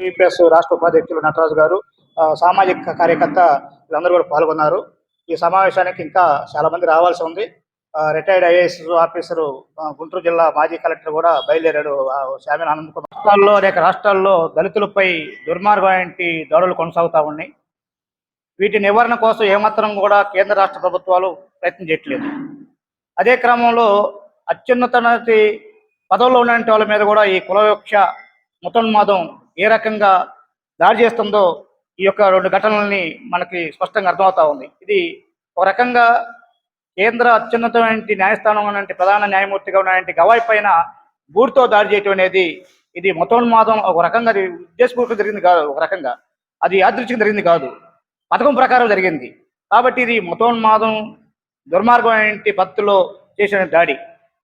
TPS రాష్ట్ర ఉపాధ్యక్షులు నటరాజు గారు సామాజిక కార్యకర్త వీళ్ళందరూ కూడా పాల్గొన్నారు. ఈ సమావేశానికి ఇంకా చాలా మంది రావాల్సి ఉంది. రిటైర్డ్ ఐఏఎస్ ఆఫీసరు గుంటూరు జిల్లా మాజీ కలెక్టర్ కూడా బయలుదేరాడు. శామీన్ ఆనంద్ కుమార్ రాష్ట్రాల్లో అనేక రాష్ట్రాల్లో దళితులపై దుర్మార్గమైన దాడులు కొనసాగుతా ఉన్నాయి. వీటి నివారణ కోసం ఏమాత్రం కూడా కేంద్ర రాష్ట్ర ప్రభుత్వాలు ప్రయత్నం చేయట్లేదు. అదే క్రమంలో అత్యున్నత పదవుల్లో ఉన్న వాళ్ళ మీద కూడా ఈ కులవివక్ష మతోన్మాదం ఏ రకంగా దాడి చేస్తుందో ఈ యొక్క రెండు ఘటనలని మనకి స్పష్టంగా అర్థమవుతా ఉంది. ఇది ఒక రకంగా కేంద్ర అత్యున్నతమైన న్యాయస్థానం ఉన్నటువంటి ప్రధాన న్యాయమూర్తిగా ఉన్నటువంటి గవాయి పైన బూడితో దాడి చేయటం అనేది ఇది మతోన్మాదం ఒక రకంగా అది ఉద్దేశపూర్వకంగా జరిగింది కాదు ఒక రకంగా. అది యాదృచ్ఛికం జరిగింది కాదు. పథకం ప్రకారం జరిగింది. కాబట్టి ఇది మతోన్మాదం దుర్మార్గమైన పద్ధతిలో చేసిన దాడి.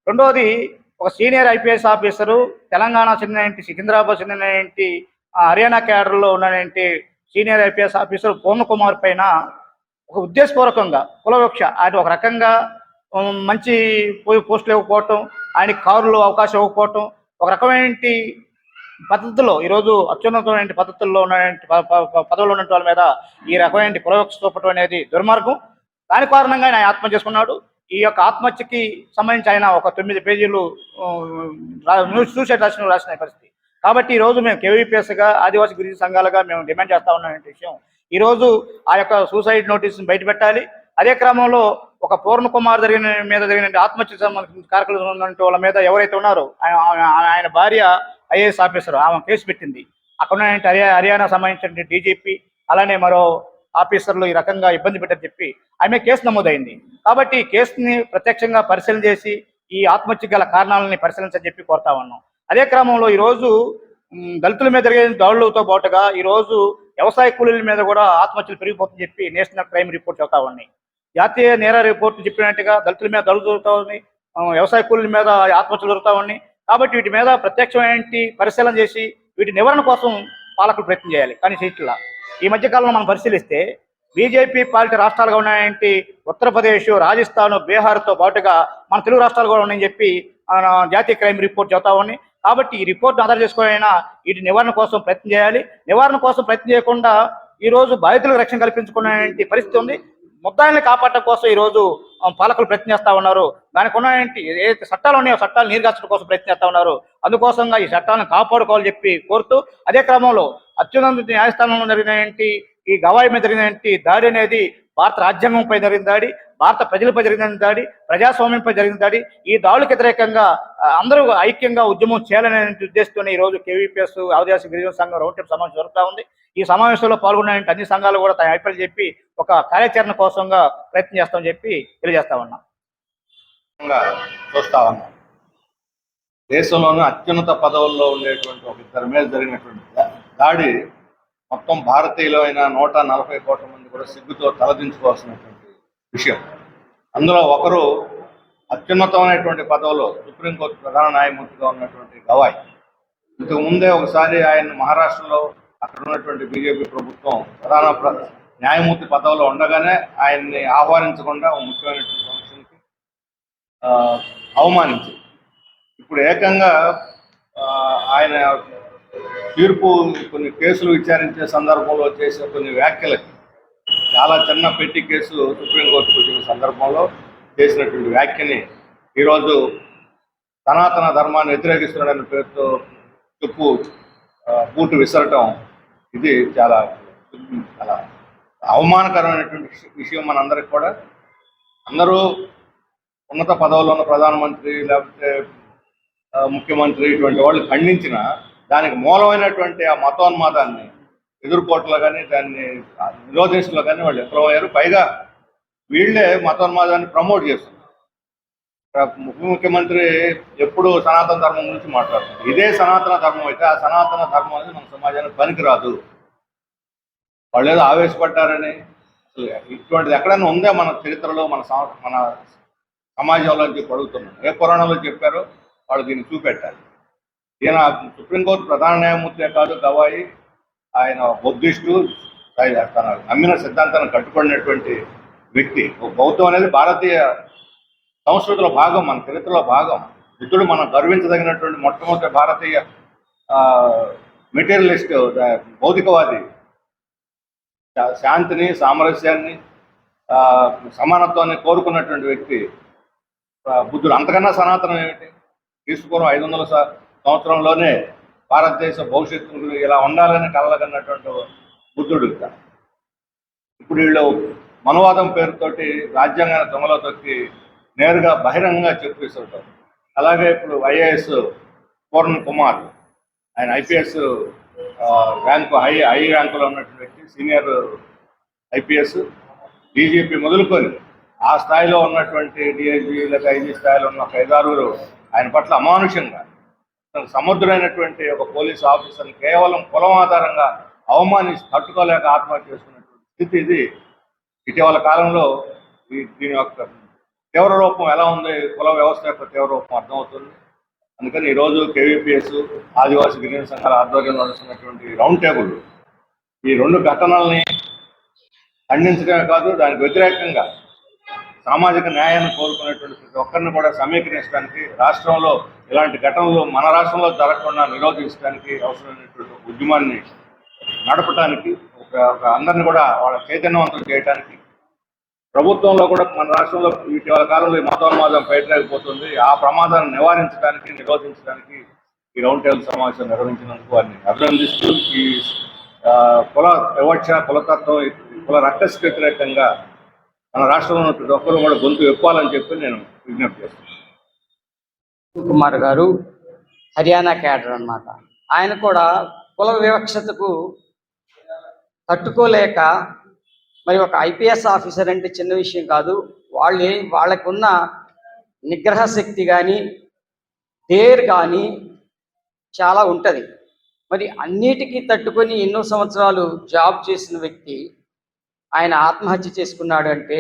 రెండవది ఒక సీనియర్ ఐపీఎస్ ఆఫీసరు తెలంగాణ చెందిన సికింద్రాబాద్ చెందిన హర్యానా క్యాడర్లో ఉన్నటువంటి senior IPS officer Purna Kumar పైన ఒక ఉద్దేశపూర్వకంగా కులవివక్ష ఆయన ఒక రకంగా మంచి పోయి పోస్టులు ఇవ్వకపోవటం ఆయన కారులో అవకాశం ఇవ్వకపోవటం ఒక రకమైన పద్ధతిలో ఈరోజు అత్యున్నతమైన పద్ధతుల్లో ఉన్నటువంటి ప- పదవులు ఉన్న వాళ్ళ మీద ఈ రకమైన కులవివక్ష చూపటం అనేది దుర్మార్గం. దాని కారణంగా ఆయన ఆత్మ చేసుకున్నాడు. ఈ యొక్క ఆత్మహత్యకి సంబంధించి ఆయన ఒక తొమ్మిది పేజీలు న్యూస్ సూసైడ్ రాసిన రాసిన పరిస్థితి. కాబట్టి ఈరోజు మేము కేవీపీఎస్గా ఆదివాసీ గురించి సంఘాలుగా మేము డిమాండ్ చేస్తా ఉన్నాం విషయం. ఈరోజు ఆ యొక్క సూసైడ్ నోటీసును బయట పెట్టాలి. అదే క్రమంలో ఒక పూర్ణ కుమార్ జరిగిన మీద జరిగిన ఆత్మహత్య సంబంధించిన కార్యక్రమం వాళ్ళ మీద ఎవరైతే ఉన్నారో ఆయన- ఆయన- భార్య ఐఏఎస్ ఆఫీసర్ ఆమె కేసు పెట్టింది. అక్కడ హర్యానా సంబంధించిన డీజీపీ అలానే మరో ఆఫీసర్లు ఈ రకంగా ఇబ్బంది పెట్టని చెప్పి ఆమె కేసు నమోదైంది. కాబట్టి ఈ కేసుని ప్రత్యక్షంగా పరిశీలన చేసి ఈ ఆత్మహత్య గల కారణాలని పరిశీలించని చెప్పి కోరుతా ఉన్నాం. అదే క్రమంలో ఈరోజు దళితుల మీద జరిగే దాడులతో పాటుగా ఈరోజు వ్యవసాయ కూలీల మీద కూడా ఆత్మహత్యలు పెరిగిపోతుందని చెప్పి నేషనల్ క్రైమ్ రిపోర్ట్ చెబుతా ఉన్నాయి జాతీయ నేర రిపోర్ట్ చెప్పినట్టుగా దళితుల మీద దాడులు దొరుకుతా ఉన్నాయి వ్యవసాయ కూలీల మీద ఆత్మహత్యలు దొరుకుతా ఉన్నాయి. కాబట్టి వీటి మీద ప్రత్యక్షమైన పరిశీలన చేసి వీటి నివారణ కోసం పాలకులు ప్రయత్నం చేయాలి. కానీ సీట్ల. ఈ మధ్య కాలంలో మనం పరిశీలిస్తే బీజేపీ పాలిట రాష్ట్రాలుగా ఉన్నాయంటే ఉత్తరప్రదేశ్ రాజస్థాన్ బీహార్తో పాటుగా మన తెలుగు రాష్ట్రాలు కూడా ఉన్నాయని చెప్పి జాతీయ క్రైమ్ రిపోర్ట్ చెబుతా ఉన్నాయి కాబట్టి ఈ రిపోర్ట్ను ఆధారం చేసుకుని వీటి నివారణ కోసం ప్రయత్నం చేయాలి. నివారణ కోసం ప్రయత్నం చేయకుండా ఈరోజు బాధితులకు రక్షణ కల్పించుకునే పరిస్థితి ఉంది. ముద్దాయిల్ని కాపాడటం కోసం ఈరోజు పాలకులు ప్రయత్నిస్తూ ఉన్నారు. దానికి ఉన్నాయంటే ఏదైతే చట్టాలు ఉన్నాయో చట్టాలు నీరుగార్చడం కోసం ప్రయత్నిస్తూ ఉన్నారు. అందుకోసంగా ఈ చట్టాలను కాపాడుకోవాలని చెప్పి కోరుతూ అదే క్రమంలో అత్యున్నత న్యాయస్థానంలో ఏంటి? ఈ గవాయి మీద జరిగినటువంటి దాడి అనేది భారత రాజ్యాంగంపై జరిగిన దాడి భారత ప్రజలపై జరిగిన దాడి ప్రజాస్వామ్యంపై జరిగిన దాడి. ఈ దాడులకు వ్యతిరేకంగా అందరూ ఐక్యంగా ఉద్యమం చేయాలనే ఉద్దేశంతో ఈ రోజు కేవీపీఎస్ ఆదివాసీ గిరిజన సంఘం రౌండ్ టేబుల్ సమావేశం జరుగుతూ ఉంది. ఈ సమావేశంలో పాల్గొన్న అన్ని సంఘాలు కూడా తన అభిప్రాయం చెప్పి ఒక కార్యాచరణ కోసంగా ప్రయత్నం చేస్తామని చెప్పి తెలియజేస్తా ఉన్నాం. చూస్తా ఉన్నాం. దేశంలోనే అత్యున్నత పదవుల్లో ఉండేటువంటి ఒక ఇద్దరి మీద జరిగినటువంటి దాడి మొత్తం భారతీయులైన నూట నలభై కోట్ల మంది కూడా సిగ్గుతో తలదించుకోవాల్సినటువంటి విషయం. అందులో ఒకరు అత్యున్నతమైనటువంటి పదవిలో సుప్రీంకోర్టు ప్రధాన న్యాయమూర్తిగా ఉన్నటువంటి గవాయ్. ఇంతకు ముందే ఒకసారి ఆయన మహారాష్ట్రలో అక్కడ ఉన్నటువంటి బీజేపీ ప్రభుత్వం ప్రధాన న్యాయమూర్తి పదవిలో ఉండగానే ఆయన్ని ఆహ్వానించకుండా ఒక ముఖ్యమైనటువంటి ఫంక్షన్కి అవమానించింది. ఇప్పుడు ఏకంగా ఆ, ఆయన తీర్పు కొన్ని కేసులు విచారించే సందర్భంలో చేసిన కొన్ని వ్యాఖ్యలకి చాలా చిన్న పెట్టి కేసు సుప్రీంకోర్టుకు వచ్చిన సందర్భంలో చేసినటువంటి వ్యాఖ్యని ఈరోజు సనాతన ధర్మాన్ని వ్యతిరేకిస్తున్నాడనే పేరుతో చెప్పు బూటు విసరటం ఇది చాలా చాలా అవమానకరమైనటువంటి విషయం మనందరికి కూడా. అందరూ ఉన్నత పదవుల్లో ఉన్న ప్రధానమంత్రి లేకపోతే ముఖ్యమంత్రి ఇటువంటి వాళ్ళు ఖండించిన దానికి మూలమైనటువంటి ఆ మతోన్మాదాన్ని ఎదుర్కోవట్లో కానీ దాన్ని నిరోధించడంలో కానీ వాళ్ళు విఫలమయ్యారు పైగా వీళ్ళే మతోన్మాదాన్ని ప్రమోట్ చేస్తున్నారు. ఉప ముఖ్యమంత్రి ఎప్పుడు సనాతన ధర్మం గురించి మాట్లాడుతున్నారు. ఇదే సనాతన ధర్మం అయితే ఆ సనాతన ధర్మం అనేది మన సమాజానికి పనికిరాదు. వాళ్ళు ఏదో ఆవేశపడ్డారని ఇటువంటిది ఎక్కడైనా ఉందే మన చరిత్రలో మన మన సమాజంలో అని చెప్పి అడుగుతున్నాం ఏ పురాణంలో చెప్పారో వాళ్ళు దీన్ని చూపెట్టాలి. ఈయన సుప్రీంకోర్టు ప్రధాన న్యాయమూర్తి కాదు గవాయి ఆయన బుద్ధిస్టు తన నమ్మిన సిద్ధాంతాన్ని కట్టుకున్నటువంటి వ్యక్తి. ఒక బౌద్ధం అనేది భారతీయ సంస్కృతిలో భాగం మన చరిత్రలో భాగం. బుద్ధుడు మనం గర్వించదగినటువంటి మొట్టమొదటి భారతీయ మెటీరియలిస్ట్ భౌతికవాది. శాంతిని సామరస్యాన్ని ఆ, సమానత్వాన్ని కోరుకున్నటువంటి వ్యక్తి. బుద్ధుడు. అంతకన్నా సనాతనం ఏమిటి? తీసుకోవడం ఐదు వందల సంవత్సరంలోనే భారతదేశ భవిష్యత్తు ఇలా ఉండాలని కలగన్నటువంటి బుద్ధుడు ఇప్పుడు వీళ్ళు మనవాదం పేరుతోటి రాజ్యాంగాన్ని దొంగలో తొక్కి నేరుగా బహిరంగంగా చెప్పిస్తుంటారు. అలాగే ఇప్పుడు ఐఏఎస్ పూర్ణ కుమార్ ఆయన ఐపీఎస్ ర్యాంకు హై హై ర్యాంకులో ఉన్నటువంటి వ్యక్తి సీనియర్ ఐపీఎస్ డీజీపీ మొదలుకొని ఆ స్థాయిలో ఉన్నటువంటి డిఐజీ లేక ఐజీ స్థాయిలో ఉన్న ఒక ఐదారుగురు ఆయన పట్ల అమానుషంగా సముద్రైనటువంటి ఒక పోలీస్ ఆఫీసర్ని కేవలం కులం ఆధారంగా అవమానించి తట్టుకోలేక ఆత్మహత్య చేసుకున్నటువంటి స్థితి ఇది. ఇటీవల కాలంలో ఈ దీని యొక్క తీవ్ర రూపం ఎలా ఉంది? కుల వ్యవస్థ యొక్క తీవ్ర రూపం అర్థమవుతుంది. అందుకని ఈరోజు కేవీపీఎస్ ఆదివాసీ గిరిజన సంఘాల ఆధ్వర్యంలో నడుస్తున్నటువంటి రౌండ్ టేబుల్ ఈ రెండు ఘటనల్ని ఖండించడమే కాదు దానికి వ్యతిరేకంగా సామాజిక న్యాయాన్ని కోరుకునేటువంటి ప్రతి ఒక్కరిని కూడా సమీకరించడానికి రాష్ట్రంలో ఇలాంటి ఘటనలు మన రాష్ట్రంలో జరగకుండా నిరోధించడానికి అవసరమైనటువంటి ఉద్యమాన్ని నడపడానికి ఒక ఒక అందరిని కూడా వాళ్ళ చైతన్యవంతం చేయడానికి ప్రభుత్వంలో కూడా మన రాష్ట్రంలో ఇటీవల కాలంలో ఈ మతోన్మాదం బయటలేకపోతుంది. ఆ ప్రమాదాన్ని నివారించడానికి నిరోధించడానికి ఈ రౌండ్ టేబుల్ సమావేశం నిర్వహించినందుకు వారిని అభినందిస్తూ ఈ కుల వివక్ష కులతత్వం కుల రక్కస్కి వ్యతిరేకంగా మన రాష్ట్రంలో ఉన్న ప్రతి ఒక్కరూ కూడా గొంతు ఎప్పాలని చెప్పి నేను విజ్ఞప్తి చేస్తున్నాను. కుమార్ గారు హర్యానా క్యాడర్ అన్నమాట. ఆయన కూడా కుల వివక్షతకు తట్టుకోలేక మరి ఒక ఐపీఎస్ ఆఫీసర్ అంటే చిన్న విషయం కాదు వాళ్ళు వాళ్ళకున్న నిగ్రహ శక్తి కానీ డేర్ కానీ చాలా ఉంటుంది. మరి అన్నిటికీ తట్టుకొని ఎన్నో సంవత్సరాలు జాబ్ చేసిన వ్యక్తి ఆయన ఆత్మహత్య చేసుకున్నాడు అంటే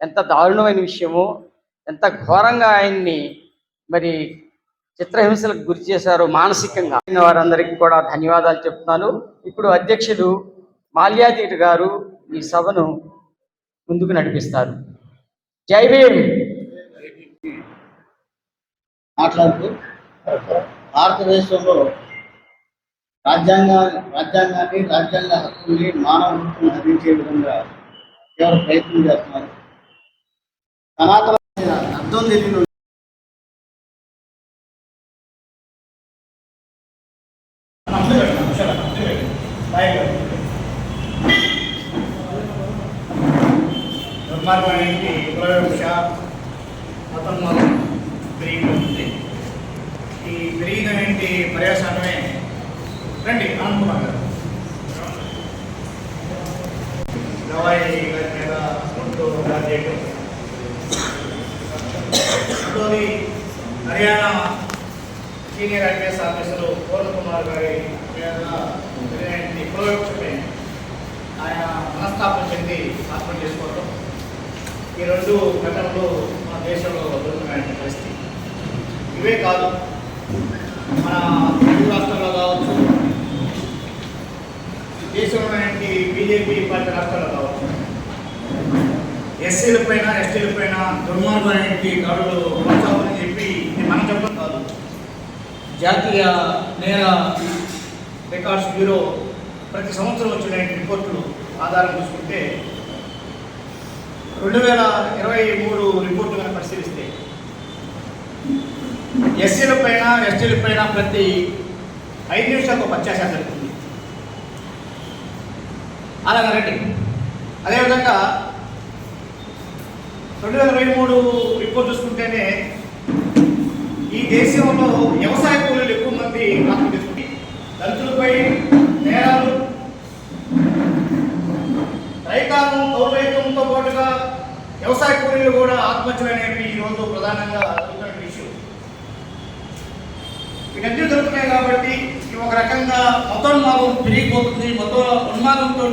ఎంత దారుణమైన విషయమో ఎంత ఘోరంగా ఆయన్ని మరి చిత్రహింసలకు గురి చేశారు మానసికంగా. వారందరికీ కూడా ధన్యవాదాలు చెప్తున్నాను. ఇప్పుడు అధ్యక్షుడు మాల్యాదీట్ గారు ఈ సభను ముందుకు నడిపిస్తారు. జై భీమ్! మాట్లాడుతూ భారతదేశంలో రాజ్యాంగా రాజ్యాంగాన్ని రాజ్యాంగ హక్కుల్ని మానవ హక్కుల్ని హరించే విధంగా ఎవరు ప్రయత్నం చేస్తున్నారు? సనాతన అర్థం తెలియని దుర్మార్గానికి కులవివక్ష మతం మతం పెరిగిపోతుంది ఈ పెరిగినటువంటి పర్యాసనమే రండి అనంత్ గారు గవాయి గారి మీద ముందు దాడి చేయడం Haryana senior IPS officer Purna Kumar గారి మీద ఆయన మనస్తాపం చెంది ఆత్మహత్య చేసుకోవడం ఈ రెండు ఘటనలు మన దేశంలో జరుగుతున్న పరిస్థితి. ఇవే కాదు మన తెలుగు రాష్ట్రంలో కావచ్చు దేశంలోని బీజేపీ పార్టీ రాష్ట్రాల్లో కావచ్చు. ఎస్సీల పైన ఎస్టీల పైన దుర్మార్గమైనటువంటి దాడులు కొనసాగుతాయని చెప్పి ఇది మనం చెప్పడం కాదు. జాతీయ నేర రికార్డ్స్ బ్యూరో ప్రతి సంవత్సరం వచ్చిన రిపోర్టులు ఆధారం చూసుకుంటే రెండు వేల ఇరవై మూడు రిపోర్టు కనుక పరిశీలిస్తే ఎస్సీల పైన ఎస్టీల పైన ప్రతి ఐదు నిమిషాలకు ఒక జరుగుతుంది. అలాగే రండి. అదేవిధంగా రెండు వేల ఇరవై మూడు రిపోర్ట్ చూసుకుంటేనే ఈ దేశంలో వ్యవసాయ కూలీలు ఎక్కువ మంది ఆత్మహత్య చేసుకుంది దళితులపై నేరాలు రైతాంగం దౌర్వైకంతో పాటుగా వ్యవసాయ కూలీలు కూడా ఆత్మహత్యలు అనేవి ఈరోజు ప్రధానంగా జరుగుతున్న విషయం. వీటన్నీ జరుగుతున్నాయి కాబట్టి ఒక రకంగా మతోన్మాదం పెరిగిపోతుంది మతో ఉన్మాదంతో